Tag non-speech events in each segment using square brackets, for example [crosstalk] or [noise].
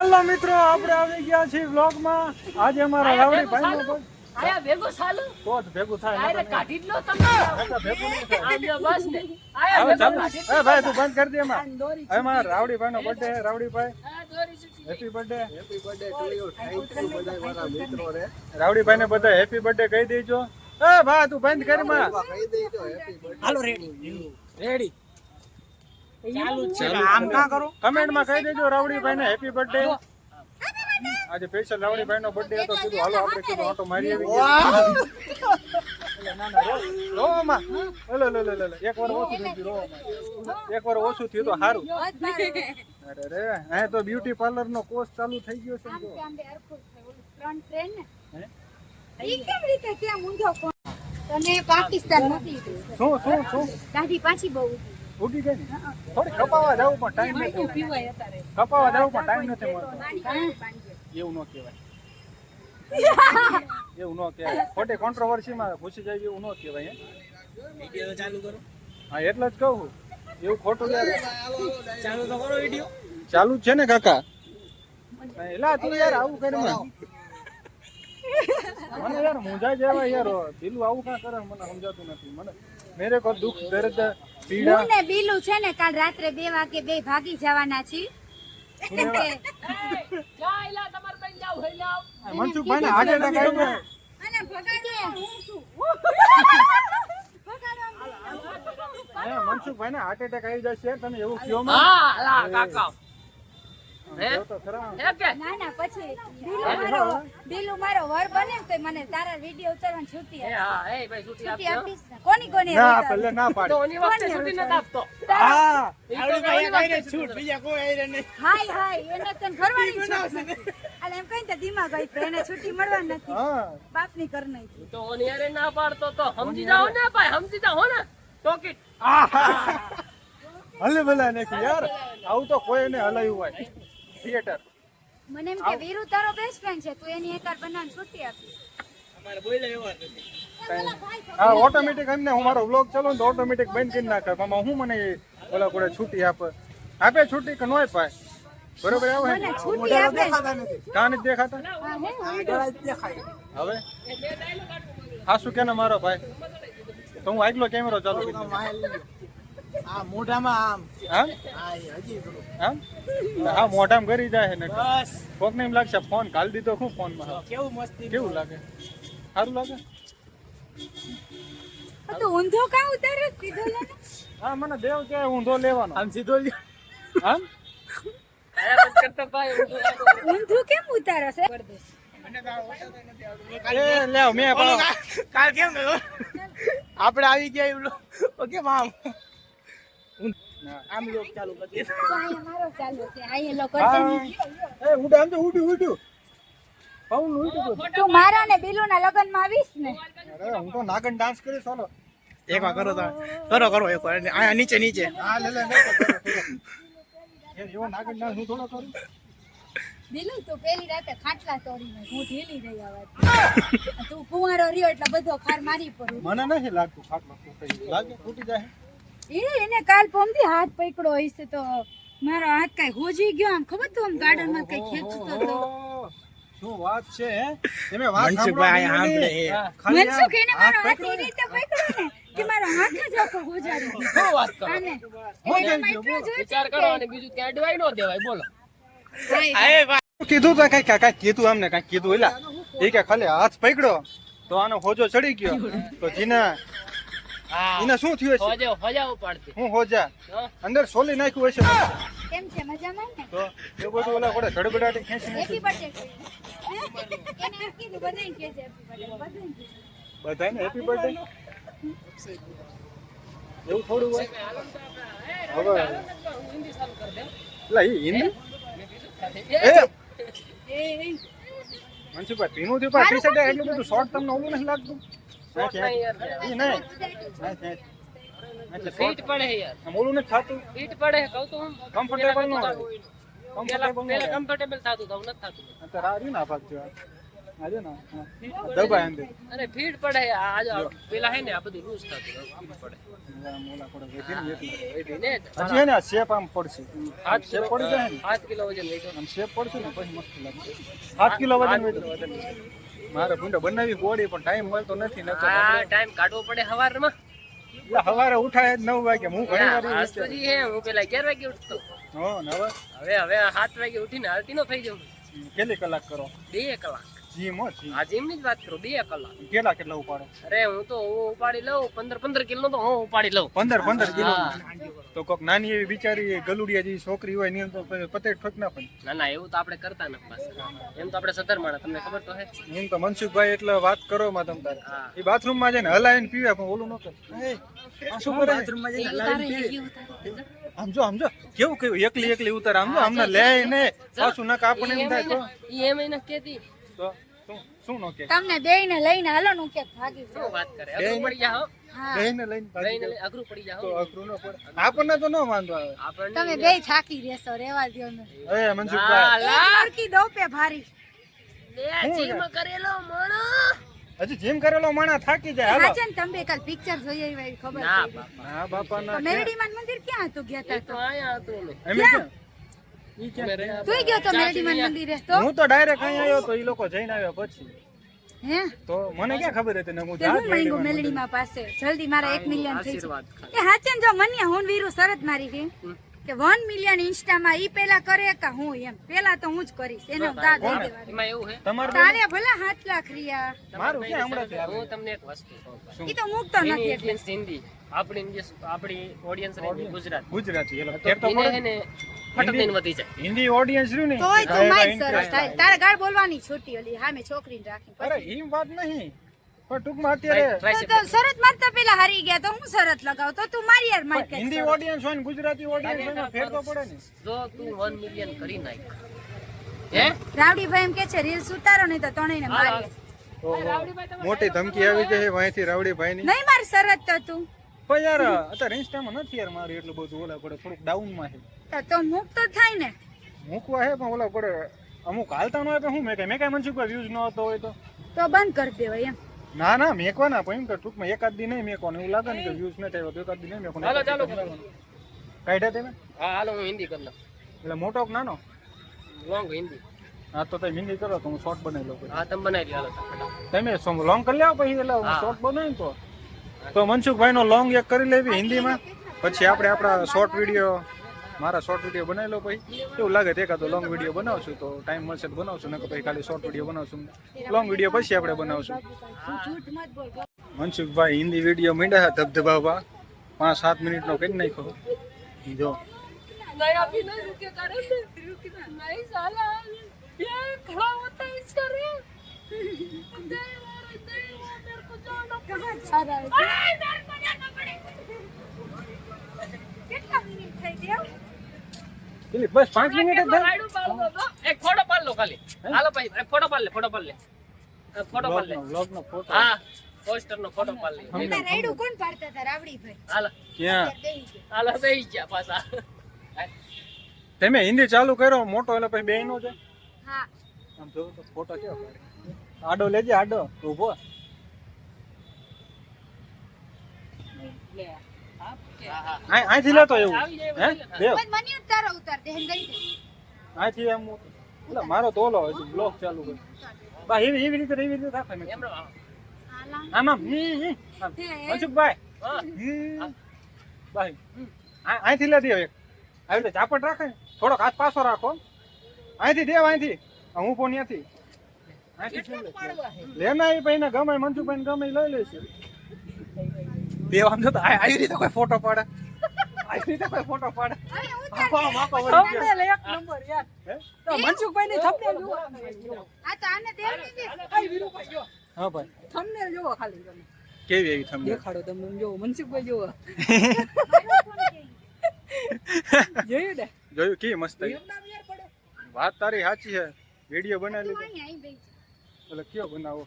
Hello મિત્રો આપણે આવી ગયા છીએ વ્લોગમાં આજે અમારા રાવડી ભાઈ નો આયા ભેગો ચાલુ કોટ ભેગો થાય આરે કાઢી લો તમે. ભેગો જો બસ ને આયા ભેગો કાઢી એ ભાઈ તું બંધ કરી દે એમાં. હવે મારા રાવડી ભાઈ નો birthday Rowdy Bhai. Happy birthday happy birthday to you thank you બધા મારા મિત્રો રે રાવડી ભાઈ ને બધા હેપી બર્થડે કહી દેજો. એ ભાઈ તું બંધ કરી માં હાલો રેડી રેડી ચાલુ જ છે આમ કા કરો. કમેન્ટમાં કહી દેજો રાવડી ભાઈ ને હેપી બર્થડે આજે સ્પેશિયલ રાવડી ભાઈ નો બર્થડે હતો. કીધું હાલો આપણે કીધું ઓટો મારી આવી ગયા. ના ના રો રો માં લે લે લે લે લે. એક વાર ઓછું થઈ ગયું રો માં એક વાર ઓછું થયું તો સારું અરે રે હે તો બ્યુટી પાર્લર નો કોર્સ ચાલુ થઈ ગયો છે. તને પાકિસ્તાન મોકલી દઈશ શું શું શું? દાઢી પાછી બહુ ઉગી ગઈ ને? થોડી કપાવા જવું પણ ટાઈમ નથી કપાવા જવું પણ ટાઈમ નથી મળતો. એવું ન કહેવાય. એવું ન કહેવાય. ખોટી કોન્ટ્રોવર્સીમાં ઘૂસી જાય એવું ન કહેવાય હે. ચાલુ કરો. હા એટલે જ કહું. એવું ખોટું ચાલુ તો કરો વીડિયો. ચાલુ જ છે ને કાકા? એલા તું યાર આવું કરે મને. [laughs] મને યાર મુંજા જેવા યાર દિલું આવું કાં કરે મને સમજાતું નથી મને. મેરે કો દુખ દર્દ પીડા. હું ને બીલું છે ને કાલ રાત્રે બે વાગે બે ભાગી જવાના છીએ મનસુખભાઈ ને હાર્ટ એટેક આવ્યો. અને ભગાડે હું છું હે મનસુખભાઈ ને હાર્ટ એટેક આવી જશે તમે એવું કયો હા કાકા. ના ના પછી બીલું મારો બીલું મારો વર બને તો મને તારા વીડિયો ઉતારવાની છૂટી હા એ ભાઈ છૂટી છૂટી આપીશ કોની કોની ના ઉતારું? પેલે ના તો ઓની વખતે છૂટી નતા આપતો. હા આવડી ભાઈ કઈને છૂટ બીજા કોઈ આઈ નહીં. હાય હાય એને તને ફરવાની છૂટ નથી. અને એમ કઈ ને દિમાગ તો એને છૂટી મળવાની નથી. બાપની કર નાખી તો ઓની હારે ના પાડતો તો. સમજી જાઓ ને ભાઈ સમજી જાઓ ને. ટોકીટ હલે ભલે નથી યાર. આવું તો કોઈને હલાયું હોય. થિયેટર મને એમ કે વીરુ તારો બેસ્ટ ફ્રેન્ડ છે તું એની એકાર બનાવીને છૂટી આપી. અમારે બોલે એવા નથી. હા ઓટોમેટિક એમને હું મારો વ્લોગ ચલો ને તો ઓટોમેટિક બંધ કરી નાખે. મામા હું મને ઓલા કોડે છૂટી આપે? આપે છૂટી કે નોય પાય? બરોબર આવે મને છૂટી આપે. કાન જ દેખાતા? હા, હે? હવે? હા શું કે ને મારો ભાઈ? તો હું આગલો કેમેરો ચાલુ કરી. આ મોઢામાં આમ. હા? આ હજી કરો. હા મોટામ મોઢામાં કરી જાય ને. બસ. કોક ને એમ લાગશે ફોન કાલ દીધો શું ફોનમાં કેવું મસ્તી. કેવું લાગે? સારું લાગે? તો ઊંધો કા ઉતારે સીધો લે હા મને દેવ કે ઊંધો લેવાનો. આમ સીધો લે ભાઈ ઊંધું કેમ ઉતારે છે? કેમ [laughs] આપણે આવી ગયા એવું ઓકે આમ આમ લોક ચાલુ કરી મારો ચાલુ છે. અહીંયા લોકો કરતા નહીં. હા. એ ઉડે આમ તો ઉડ્યું ઉડ્યું. પવન ઉડ્યું તું. મારા ને બીલુ ના લગ્નમાં આવીશ ને. અરે હું તો નાગન ડાન્સ કરીશ ચાલો એક વાર કરો તો. કરો કરો એક વાર. આ નીચે નીચે. હા લે લે એવો નાગન ડાન્સ હું થોડો કરું? બીલુ તું પેલી રાતે ખાટલા તોડી નાખ હું ઢીલી રહી આવા તું કુંવારો રહ્યો એટલે બધો ખાર મારી પડું મને નથી લાગતું ખાટલો તૂટે લાગે તૂટી જાય. એ એને કાલ પમથી હાથ પકડો હશે તો મારો હાથ કઈ હોજી ગયો આમ ખબર તો આમ ગાર્ડનમાં કઈ ખેંચતો હતો શું વાત છે હે? તમે વાત સાંભળો સાંભળે નહીં. એ. ખાલી આ મનસુખ એને મારો હાથ હાથ એ રીતે પકડ્યો ને કે મારો હાથ જ આખો હોજાડી. શું વાત કરો? આને એટલે ગયો, એટલું જોયું છે વિચાર કરો અને બીજું ક્યાં અડવાઈ નો દેવાય બોલો. ભાઈ, આએ ભાઈ. કીધું તો? કઈ કીધું અમને કઈ કીધું એલા. એ કે ખાલી હાથ પકડ્યો તો આનો હોજો ચડી ગયો. તો જીના એને શું થયું છે હોજે હોજા ઉપાડતી હું હોજા. અંદર સોલી નાખ્યું હશે. કેમ છે? મજામાં ને? તો એ બધું ઓલા કોડે ધડબડાટી ખેંચી બર્થડે એને કીધું બધાને કે છે હેપી બર્થડે બધાને. હેપી બર્થડે એવું થોડું હોય? હવે. હિન્દી ચાલુ કરી દે એટલે ઈ હિન્દી? એ, એ મનસુખભાઈ ભીનું થયું પણ એટલું બધું શોર્ટ તમને ઓલું નથી લાગતું. ઈ નહીં નહીં, નહીં. એટલે ફીટ short. પડે છે યાર આમ ઓલું નથી થતું ફીટ પડે છે, કહું તો હું. Comfortable પેલા ન હોય. પેલા Comfortable ન પેલા હોય. કમ્ફર્ટેબલ થતું હતું હવે નથી થતું અત્યારે આ રહ્યું ને આ ભાગ જો આ. આજે ને હા. દબાય અંદર અરે ફીડ પડે આ જો પેલા હે ને આ બધું લૂઝ થતું ફીડ પડે આમ ઓલા પડે વેચી ને એટલે. ને હજી હે ને આ શેપ આમ પડશે સાત શેપ કિલો પડી જાય ને સાત કિલો વજન વેચો આમ શેપ પડશે ને પછી મસ્ત લાગશે સાત કિલો વજન સાત કિલો વેચી. વજન મારે ભૂંડો બનાવી બોડી પણ ટાઈમ મળતો નથી આ ટાઈમ કાઢવો પડે સવારમાં એટલે સવારે ઉઠાય જ નવ વાગે હું ઘણી વાર. જી હે હું પેલા અગિયાર વાગે ઉઠતો. હો નવ? હવે હવે હવે સાત વાગે ઉઠીને આરતી નો થઈ જાઉં કેટલી કલાક કરો? 2 કલાક. જીમ હો જીમ. આ જીમની જ વાત કરું બે કલાક. કેટલા કેટલા ઉપાડો? અરે હું તો હું ઉપાડી લઉં પંદર પંદર કિલો તો હું ઉપાડી લઉં. પંદર પંદર કિલો. તો કોક નાની એવી બિચારી ગલુડિયા જેવી છોકરી હોય એની તો પતે ઠોક ના પણ ના ના એવું તો આપણે કરતા નથી પાછા. એમ તો આપણે સધર માણા તમને ખબર તો હે. એમ તો મનસુખભાઈ એટલે વાત કરો માં તમ તારે. એ બાથરૂમમાં જઈને હલાઈન પીવે પણ ઓલું ન કરે. એ, આ શું કરે આમ જો આમ જો કેવું કેવું એકલી એકલી ઉતાર. આમ જો આમને લે ને પાછું ના કાપણ એમ થાય તો. એમ એને કેતી તો શું શું નો કે? તમને બેયને લઈને હાલો નો કે ભાગી શું વાત કરે? અઘરું પડી જાઓ. હો. હા લઈને લઈને ભાગી લઈને અઘરું પડી જાઓ. તો અઘરું નો પડે. આપણને તો નો વાંધો આવે. તમે બેય થાકી રહેશો રેવા દ્યો ને. એ મનસુખભાઈ. સરકી દો પે ભારી. બે જીમ કરેલો મણો. હજી જીમ કરેલો માણા થાકી જાય. હાલો. હાચન તમે કાલ પિક્ચર જોઈ આવી ખબર ના બાપા. ના બાપા ના મેરડીમાન મંદિર ક્યાં હતું? ગયા તા તો આયા હતું? અમે તું ગયો તો મેરડીમાન મંદિરે તો? હું તો ડાયરેક્ટ અહીં આવ્યો તો એ લોકો જઈને આવ્યા પછી. હે? તો મને ક્યાં ખબર હતી ને હું જાત હું મેલડીમાં પાસે? જલ્દી મારા એક મિલિયન થઈ આશીર્વાદ એ હાચન જો મન્યા હું વીરુ શરત મારી છે. કે વન મિલિયન ઇન્સ્ટામાં ઈ પેલા કરે કે હું એમ? પેલા તો હું જ કરીશ. એનો હું દઈ દેવાની. એમાં એવું હે? તમારે તારે ભલે હાથ લાખ રિયા મારું ક્યાં હમણાંથી હું તમને એક વસ્તુ કહું ઈ તો મૂકતો નથી એટલે. હિન્દી આપણી આપણી ઓડિયન્સ રહી ગુજરાત તો પડે વધી જાય. હિન્દી ઓડિયન્સ રહ્યું ને તોય તું માય સરસ થાય. તારે ગાળ બોલવાની છૂટી ઓલી હામે છોકરીને રાખી અરે એમ વાત નહીં. પણ ટૂંકમાં અત્યારે તો શરત મારતા પેલા હારી ગયા તો હું શરત લગાવ? તો તું મારી યાર માર હિન્દી ઓડિયન્સ હોય ને ગુજરાતી ઓડિયન્સ હોય ને ફેર તો પડે ને. જો તું 1 મિલિયન કરી નાખ. હે? રાવડીભાઈ એમ કે છે રીલ્સ ઉતારો નહીં તો ત્રણેયને મારી મોટી ધમકી આવી છે અહીંથી રાવડીભાઈ ની નહીં મારી શરત તો તું. પણ યાર અત્યારે ઇન્સ્ટામાં નથી યાર મારે એટલું બધું ઓલા પડે થોડુંક ડાઉનમાં છે. તો મૂક તો થાય ને. મૂકવા હે પણ ઓલા પડે અમુક હાલતા ન હોય તો હું મેં કઈ મેં કઈ કોઈ વ્યૂઝ ન હતો હોય તો? તો બંધ કરી દેવાય એમ. ના ના મેકવાના પણ એમ કે ટૂંકમાં એકાદ દી નહીં મેકવાનું એવું લાગે ને કે વ્યૂઝ ન થાય તો એકાદ દી નહીં મેકવાનું. ચાલો, ચાલો. કાઢ્યા તમે? હા હાલો હું હિન્દી કરી લઉં. એટલે મોટો કે નાનો? લોંગ હિન્દી. હા તો તમે હિન્દી કરો તો હું શોર્ટ બનાવી લઉં. હા તમે બનાવી લો હાલો. તમે લોંગ કરી લેવા પછી એટલે હું શોર્ટ બનાવી તો તો મનસુખભાઈ નો લોંગ એક કરી લેવી હિન્દીમાં પછી આપણે આપણા શોર્ટ વિડીયો મારા શોર્ટ વિડીયો બનાવી લો પછી એવું લાગે તો એકાદો લોંગ વિડીયો બનાવશું તો ટાઈમ મળશે તો બનાવશું નકર પછી ખાલી શોર્ટ વિડીયો બનાવશું લોંગ વિડીયો પછી આપણે બનાવશું જૂઠ મત બોલ મનસુખભાઈ હિન્દી વિડીયો મીંડા ધબધબાવવા પાંચ સાત મિનિટનો કરી નાખ્યો જો नहीं अभी नहीं रुकेगा रे रुकेगा नहीं साला ये खड़ा होता है इसका रे કેટલા મિનિટ થઈ ગયા કેટલી? બસ 5 મિનિટ જ. એક ફોટો પાડ લો ખાલી. હાલો ભાઈ એક ફોટો પાડ લે ફોટો પાડ લે. ફોટો પાડ લે. બ્લોગ નો ફોટો. હા પોસ્ટર નો ફોટો પાડ લે. તમે રાયડું કોણ પાડતા હતા રાવડીભાઈ હાલો. ક્યાં? હાલો બેહી ગયા પાછા. તમે હિન્દી ચાલુ કર્યો? મોટો એટલે પછી બે નો છે? હા. આમ જો ફોટો કેવો આડો લેજે આડો. ઊભો હા, હા. આ- અહીંથી લેતો એવું. હે. દેવ મને જ ઉતાર દે ગઈ દે. અહીંથી એમ એટલે મારો તો ઓલો હજી બ્લોક ચાલુ કર બા એવી એવી રીતે એવી રીતે રાખે એમ આમ. હે. હા. ભાઈ આ- અહીંથી લે દેવ એક. આવી રીતે ચાપટ રાખે થોડોક હાથ પાછો રાખો. અહીંથી દેવ અહીંથી હું પણ ત્યાંથી અહીંથી લે. લે. ના એ ભાઈ ને ગમે મનસુખભાઈ ને ગમે લઈ લેશે દેવ આમ જો તો આ- આવી રીતે કોઈ ફોટો પાડે? આવી રીતે કોઈ ફોટો પાડે? આખો? મનસુખભાઈ ની થંબનેલ જુઓ. આ તો આને દેવ દે આઈ વીરુભાઈ જો હા ભાઈ. થંબનેલ જુઓ ખાલી તમે. કેવી દેખાડો તમે મનસુખભાઈ જુઓ. જોયું ને? જોયું? કે મસ્ત વાત તારી સાચી છે. વીડિયો બનાવી લીધો. એટલે કયો બનાવો?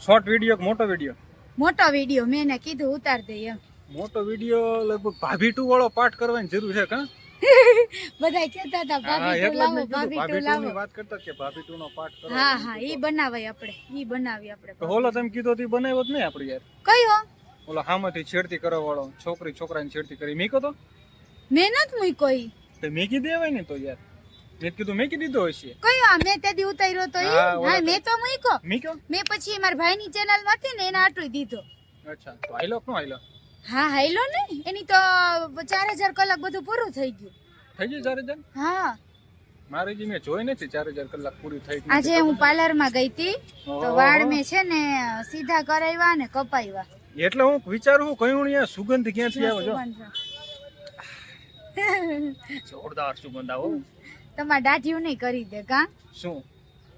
શોર્ટ વીડિયો કે મોટો વીડિયો મોટો વીડિયો મેં એને કીધું ઉતાર દે એમ. મોટો વીડિયો લગભગ ભાભી ટુ વાળો પાઠ કરવાની જરૂર છે કા? [laughs] બધા કહેતા હતા ભાભી ટુ લાવો ભાભી ટુ લાવો. વાત કરતા કે ભાભી ટુ નો પાઠ કરો હા હા ઈ બનાવાય આપણે ઈ બનાવી આપણે તો હોલો તમે કીધો તી બનાવ્યો જ નહીં આપણે યાર. કયો? ઓલો હામાંથી છેડતી કરવા વાળો છોકરી છોકરાની છેડતી કરી મીકો તો? મેં નથી મૂક્યો ઈ. તે મીકી દેવાય ને તો યાર. મેં કીધું મેકી દીધો હશે. કયો? આ મેં તે દી ઉતાર્યો તો ઈ? હા, મેં તો મૂક્યો. મૂક્યો? મેં પછી મારા ભાઈની ચેનલમાંથી ને એને આટલું દીધો. અચ્છા તો આઈલો નો આઈલો હા હાઈલો ને? એની તો 4000 કલાક બધું પૂરું થઈ ગયું. થઈ ગયું 4000 હા. મારી જી મેં જોઈ નથી 4000 કલાક પૂરી થઈ ગઈ આજે હું પાર્લરમાં ગઈ હતી તો વાળ મેં છે ને સીધા કરાવ્યા ને કપાવ્યા. એટલે હું વિચારું કયું અહીંયા સુગંધ ક્યાંથી આવે જો. જોરદાર સુગંધ આવો તમારા દાઢીઓ નહીં કરી દે કા શું?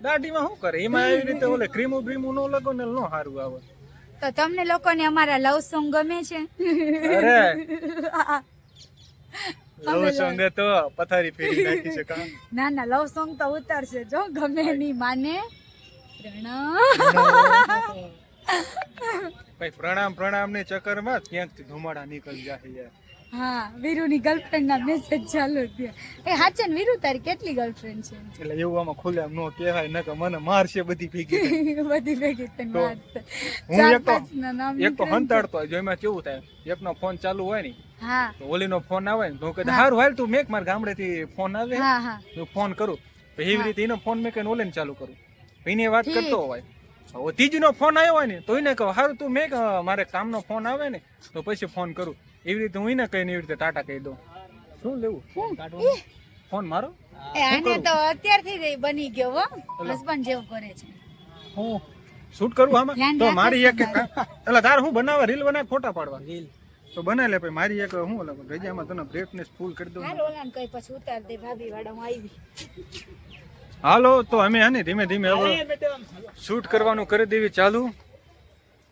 દાઢીમાં શું કરે? એમાં એવી રીતે ઓલે ક્રીમો બ્રીમો નો લગો ને નો સારું આવે. તો તમને લોકોને અમારા લવ સોંગ ગમે છે? અરે. [laughs] લવ સોંગ તો પથારી ફેરી નાખી છે કા? ના ના લવ સોંગ તો ઉતરશે જો ગમે ની માને. પ્રણામ. ભાઈ પ્રણામ પ્રણામ ને ચક્કરમાં ક્યાંક ધુમાડા નીકળી જાય યાર. હા વીરુની ગર્લફ્રેન્ડ ના મેસેજ ચાલુ થયા. એ હાચે ને વીરુ તારી કેટલી ગર્લફ્રેન્ડ છે? એટલે એવું આમાં ખુલે આમ નો કહેવાય ન કે મને મારશે બધી ભેગી [laughs] બધી ભેગી તને તો વાત. હું એક તો ના એક તો હંતાડતો જો એમાં કેવું થાય એકનો ફોન ચાલુ હોય ને હા. તો ઓલીનો ફોન આવે ને તો કે હારું હાલ તું મેક માર ગામડેથી ફોન આવે. હા હા. હું ફોન કરું. તો એવી રીતે એનો ફોન મેં કઈ ઓલે ચાલુ કરું. તો એની વાત કરતો હોય. હવે ત્રીજીનો ફોન આવ્યો હોય ને તો એને કહું હારું તું મેં મારે મારે કામનો ફોન આવે ને તો પછી ફોન કરું. એવી રીતે હું ના કહીને એવી રીતે ટાટા કહી દઉં. શું લેવું? ફોન? મારો? એ આને તો અત્યારથી બની ગયો હો. હસબન્ડ જેવું કરે છે. હું શૂટ કરું આમાં? તો મારી એક એટલે તાર હું બનાવવા? રીલ બનાવ ફોટા પાડવા? રીલ. તો બનાવી લે પછી મારી એક હું ઓલા રજામાં તને બ્રેકનેસ ફૂલ કરી દઉં. હાલો ઓલાને કઈ પછી ઉતાર દે ભાભી વાડા હું આવી. હાલો તો અમે હે ને ધીમે ધીમે હવે શૂટ કરવાનું કરી દેવી ચાલુ.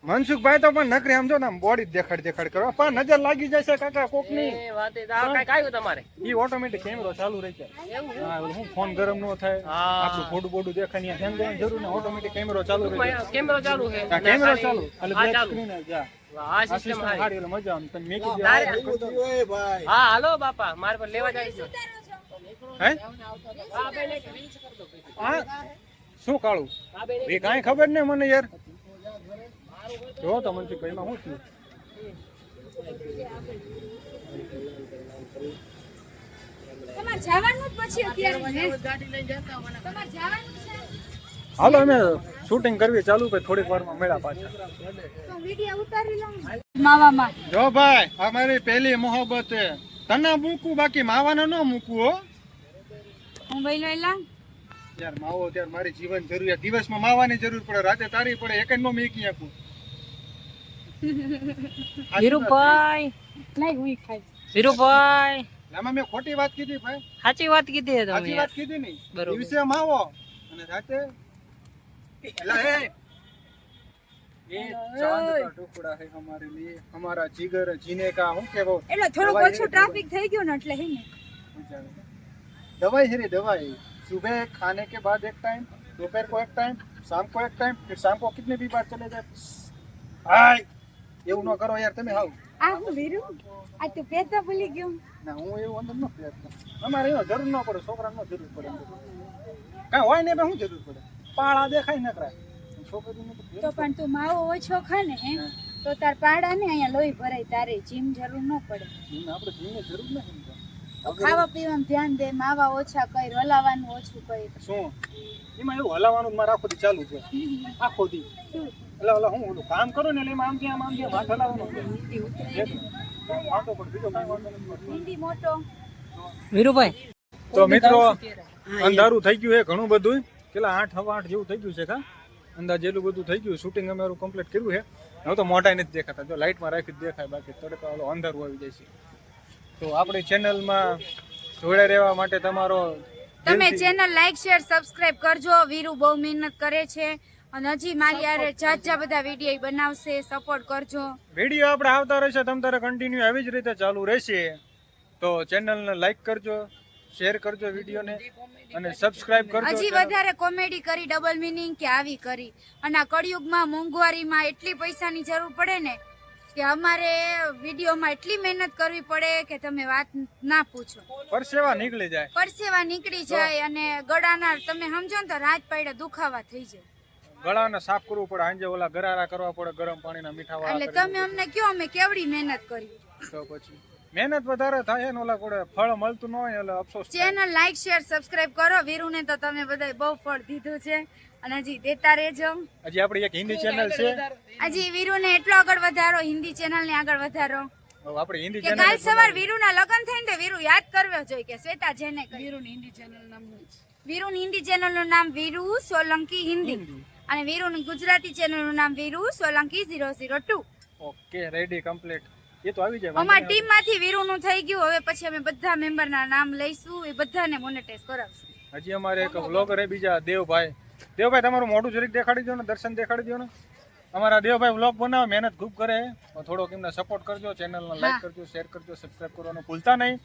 મનસુખભાઈ તો પણ નકરી આમ જો ને બોડી દેખાડ દેખાડ કરો. પણ નજર લાગી જશે કાકા કોકની ઈ ઓટોમેટિક કેમેરો ચાલુ રહે છે હા? હું ફોન ગરમ ન થાય. આપણું ફોટો બોડું દેખાય ધ્યાન દેવાની જરૂર ને ઓટોમેટિક કેમેરો ચાલુ રહે કેમેરો ચાલુ છે કેમેરો ચાલુ. ખાલી હા, black જ. આ સિસ્ટમ સારી એટલે મજા આવે. તમે મેકી દો. તારે- હા હાલો બાપા મારે પર લેવા જાય છે. હે? બેન દો. હા? શું કાળું? એ કાંઈ ખબર નહીં મને યાર. જો તો મનસુખભાઈ માં શું થયું તમારે જવાનું જ પછી અત્યારે હે? તમારે જવાનું છે? હાલો અમે શૂટિંગ કરવી ચાલુ પછી થોડીક વારમાં મળ્યા પાછા. તો વિડિયો ઉતારી લઉં. માવામાં. જો ભાઈ અમારી મારી પહેલી મોહબ્બત છે. તને મૂકું બાકી માવાને ન મૂકું હો. હું બોલ્યો એલા? યાર માવો ત્યારે મારી જીવન જરૂરિયાત. દિવસમાં માવાની જરૂર પડે રાતે તારી પડે એક જ નો મેકી? આપું [laughs] વીરુભાઈ નહીં હું ખાઈ વીરુભાઈ આમાં મેં ખોટી વાત કીધી ભાઈ સાચી વાત કીધી છે સાચી તમે વાત કીધી નહીં બરોબર. દિવસે માવો અને રાતે એલા હે ये चांद का टुकड़ा है हमारे लिए हमारा जिगर जीने का હું કેવો એટલે થોડુંક દવાઈ ઓછું ટ્રાફિક થઈ ગયું ને એટલે હે ને दवाई है रे दवाई सुबह खाने के बाद एक टाइम दोपहर को एक टाइम शाम को एक टाइम फिर शाम को कितने भी बार चले जाए हाय એવું ન કરો યાર તમે હાવ. આ હું વીરુ? આ તું પેતા ભૂલી ગયો. ના હું એવું અંદર ન પેતા અમારે એનો જરૂર ન પડે છોકરાને ન જરૂર પડે. કાંઈ હોય ને શું જરૂર પડે? પાળા દેખાય ન કરાય. છોકરીને તો પણ તું માવો ઓછો ખા ને તો તાર પાડા ને અહીંયા લોહી ભરાય તારે જીમ જરૂર ન પડે. આપણે જીને જરૂર નથી ખાવા પીવામાં ધ્યાન દે માવા ઓછા કર હલાવાનું ઓછું કર. શું? એમાં એવું હલાવવાનું જ મારે આખો દી ચાલુ છે. આખો દી. એટલે ઓલા હું ઓલું કામ કરું ને એટલે એમાં આમ ત્યાં આમ ત્યાં હાથ હલાવવાનું વાંધો પણ બીજો કાંઈ વાંધો નથી. હિન્દી મોટો. વીરુભાઈ. તો મિત્રો અંધારું થઈ ગયું છે ઘણું બધું કેટલા આઠ હવા આઠ જેવું થઈ ગયું છે કા? અંદાજ એટલું બધું થઈ ગયું. શૂટિંગ અમારું કમ્પ્લીટ કર્યું છે. હવે તો મોટા નથી દેખાતા. જો લાઇટમાં રાખી જ દેખાય. બાકી તડકા ઓલો અંધારું આવી જાય છે. તો આપણી ચેનલમાં જોડે રહેવા માટે તમારો તમે ચેનલ લાઈક શેર સબસ્ક્રાઇબ કરજો. વીરુ બહુ મહેનત કરે છે. અને હજી મારી યારે જાજા બધા વીડિયો બનાવશે સપોર્ટ કરજો. વીડિયો આપણે આવતા રહેશે તમ તારે કન્ટિન્યુ આવી જ રીતે ચાલુ રહેશે. તો ચેનલને લાઈક કરજો શેર કરજો વિડીયોને અને સબસ્ક્રાઇબ કરજો હજી વધારે કોમેડી કરી ડબલ મિનિંગ કે આવી કરી. અને આ કળિયુગમાં મોંઘવારીમાં એટલી પૈસાની જરૂર પડે ને કે અમારે વિડીયોમાં એટલી મહેનત કરવી પડે કે તમે વાત ના પૂછો. પરસેવા નીકળી જાય. પરસેવા નીકળી જાય અને ગળાના તમે સમજો ને તો રાત પાડે દુખાવા થઈ જાય. ગળાને સાફ કરવું પડે સાંજે ઓલા ગરારા કરવા પડે ગરમ પાણીના મીઠા વાળા એટલે તમે અમને કયો અમે કેવડી મહેનત કરી. તો પછી મહેનત વધારે થાય ને ઓલા કોડે ફળ મળતું ન હોય એટલે અફસોસ ચેનલ લાઈક શેર સબસ્ક્રાઇબ કરો. વીરુને તો તમે બધાય બહુ ફળ દીધું છે અને હજી દેતા રહેજો. હજી આપણી એક હિન્દી ચેનલ છે. હજી વીરુને એટલો આગળ વધારો હિન્દી ચેનલ ને આગળ વધારો. આપણી હિન્દી ચેનલ કાલ સવાર વીરુના લગ્ન થઈને તે વીરુ યાદ કરવો જોઈએ કે શ્વેતા જેને વીરુની હિન્દી ચેનલ નામનું વીરુની હિન્દી ચેનલનું નામ વીરુ સોલંકી હિન્દી. અને વીરુની ગુજરાતી ચેનલનું નામ Viru Solanki 002 okay ready complete એ તો આવી જાય અમાર ટીમમાંથી વીરુનું થઈ ગયું. હવે પછી અમે બધા મેમ્બરના નામ લઈશું. એ બધાને મોનેટાઇઝ કરાવશું. હજી અમારે એક વ્લોગર હે બીજા દેવભાઈ. દેવભાઈ તમારું મોઢું જરીક દેખાડી દો ને દર્શન દેખાડી દો ને. અમારા દેવભાઈ વ્લોગ બનાવે મહેનત ખૂબ કરે. થોડોક એમને સપોર્ટ કરજો ચેનલને લાઈક કરજો શેર કરજો સબસ્ક્રાઇબ કરવાનું ભૂલતા નહીં.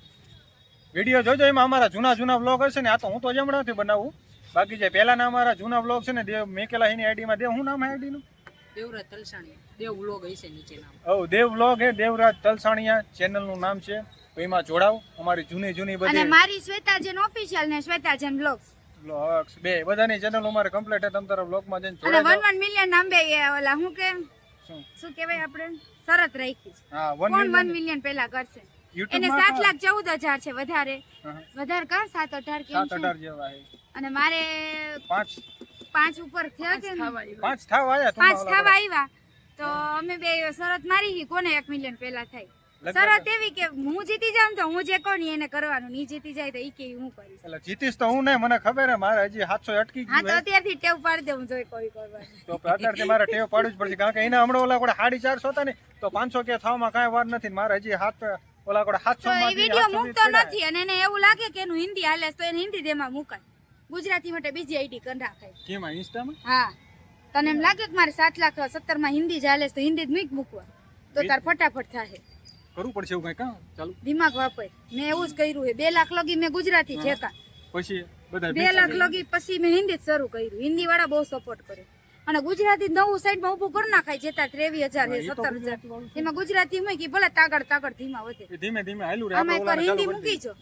વીડિયો જોજો એમાં અમારા જૂના જૂના વ્લોગ હશે ને આ તો હું તો જમણાથી બનાવું. બાકી જે પહેલાના અમારા જૂના વ્લોગ છે ને દેવ એની આઈડીમાં દેવ શું નામ આઈડીનું દેવરાજ દેવ વ્લોગ હશે નીચે નામ ઓ દેવ વ્લોગ હે દેવરાજ તલસાણીયા ચેનલનું નામ છે. એમાં જોડાવ અમારી જૂની જૂની અને બધી મારી શ્વેતાજન ઓફિશિયલ ને શ્વેતાજન બ્લોગ્સ બે બધાની ચેનલ અમારે કમ્પ્લીટ છે. તમ તારા વ્લોગમાં જઈને અને જોડાઈ વન વન મિલિયન નાંબે એ ઓલા હું કે? શું? કહેવાય આપણે? શરત રાખી છે. હા વન કોણ વન મિલિયન મિલિયન પહેલા કરશે? એને યુટ્યુબમાં સાત લાખ ચૌદ હજાર છે વધારે. વધારે કર સાત અઢાર કેમ સાત છે? અઢાર જેવા હે અને મારે પાંચ. પાંચ ઉપર થયા છે ને? પાંચ થાવ આયા પાંચ થાવ થવા આવ્યા. તો અમે બે શરત મારી કોને એક મિલિયન પહેલા થાય. શરત એવી કે હું જીતી જાઉં તો હું જે કહું એને કરવાનું. ની જીતી જાય તો ઈ કે હું કરીશ. એટલે જીતીશ તો હું નહીં મને ખબર હે મારે હજી 700 અટકી હા તો અત્યારથી ટેવ પાડી દે હું જોઈ કોઈ કરવાનું. તો અત્યારથી મારે ટેવ પાડવું જ પડશે કારણ કે એને હમણાં ઓલા કોડે સાડી ચારસો હતા ને તો પાંચસો કે થવામાં કાંઈ વાર નથી મારે હજી હાથ ઓલા કોડે 700 માં માંથી મૂકતો નથી અને એને એવું લાગે કે એનું હિન્દી હાલે તો એને હિન્દી દેમાં મુકાય. ગુજરાતી માટે બીજી આઈડી કરી રાખે કેમાં ઇન્સ્ટામાં? હા. તને એમ લાગે કે મારે સાત લાખ સત્તરમાં હિન્દી જ હાલે તો હિન્દી જ મૂક મૂકવા. તો તાર ફટાફટ થાય. કરવું પડશે એવું કઈ? ચાલુ. દિમાગ વાપર. મેં એવું જ કર્યું છે. બે લાખ લગી મેં ગુજરાતી ઠેકા. પછી બધા બે લાખ લગી પછી મેં હિન્દી જ શરૂ કર્યું. હિન્દી વાળા બહુ સપોર્ટ કરે. અને ગુજરાતી નવું સાઈડમાં ઉભું કરી નાખાય જેતા ત્રેવીસ હજાર સત્તર હજાર. એમાં ગુજરાતી મૂકી ભલે તાગડ તાગડ ધીમા વધે. ધીમે ધીમે હાલ્યું રહે અમે પર હિન્દી મૂકી છો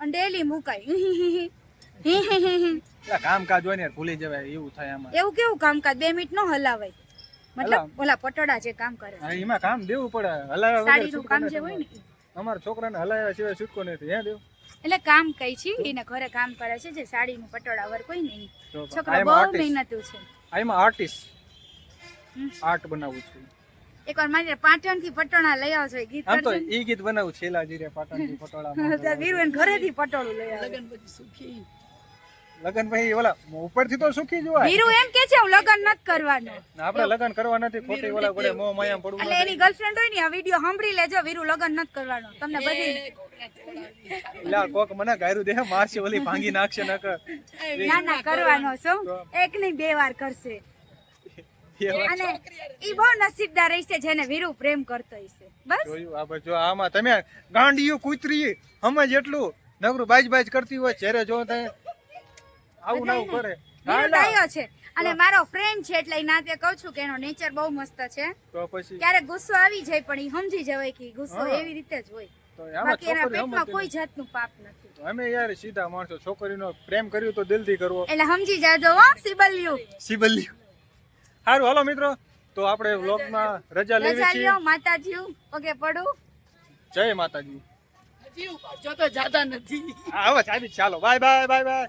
અને ડેલી મુકાય. એવું કામકાજ હોય ને ભૂલી જવાય એવું થાય આમાં. કેવું કામકાજ? બે મિનિટ નો હલાવાય. મતલબ ઓલા પટોડા જે કામ કરે હા, એમાં કામ દેવું પડે. હલાવ્યા સાડીનું કામ જે હોય ને. અમારા છોકરાને હલાવ્યા સિવાય છૂટકો નથી. હે દેવ? એટલે કામ કઈ છે? એને ઘરે કામ કરે છે જે સાડીનું પટોળા વર કોઈ નહીં. છોકરા બહુ મહેનતુ છે. આમાં આર્ટિસ્ટ આર્ટ બનાવું છું. એકવાર મારે પાટણથી પટોળા લઈ આવજો ગીત આમ તો ઈ ગીત બનાવું છેલા જીરે પાટણથી [laughs] પટોળા તો વીરુ એને પટોળું લઈ આવે. લગન પછી ઓલા ઉપરથી તો સુખી જોવાય વીરુ એમ કે છે હું લગ્ન નથી કરવાનો. આપણે લગન કરવા નથી ખોટી ઓલા ગોળે મોહ માયા પડવું એટલે એની ગર્લફ્રેન્ડ હોય ને આ વિડિયો સાંભળી લેજો વીરુ લગન નથી કરવાનો. તમને બધી એટલે કોક મને ગાયરું દે મારશે ઓલી ભાંગી નાખશે નકર. ના ના કરવાનો છું. એક ની બે વાર કરશે. એ અને ઈ બહુ નસીબદાર રહેશે જેને વીરુ પ્રેમ કરતો હશે બસ? જોયું આ બાજુ આમાં તમે ગાંડિયું કૂતરી હમે જેટલું નગરું બાજ બાજ કરતી હોય ચહેરે જો તે આવું ના કરે. વીરુ છે. અને મારો ફ્રેન્ડ છે એટલે કહું છું કે એનો નેચર બહુ મસ્ત છે. તો પછી? ક્યારેક ગુસ્સો આવી જાય પણ ઈ સમજી જવાય કે ગુસ્સો એવી રીતે જ હોય. બાકી એના પેટમાં કોઈ જાતનું પાપ નથી. અમે યાર સીધા માણસો છોકરીનો પ્રેમ કર્યું તો દિલથી કરવો. એટલે સમજી જાજો હો સિબલ્યુ. સિબલ્યું. સારું હાલો મિત્રો. તો આપણે વ્લોગમાં રજા લેવી છે માતાજી ઓકે પડું. જય માતાજી. જો તો જાતા નથી. આવો ચાલો બાય બાય બાય બાય.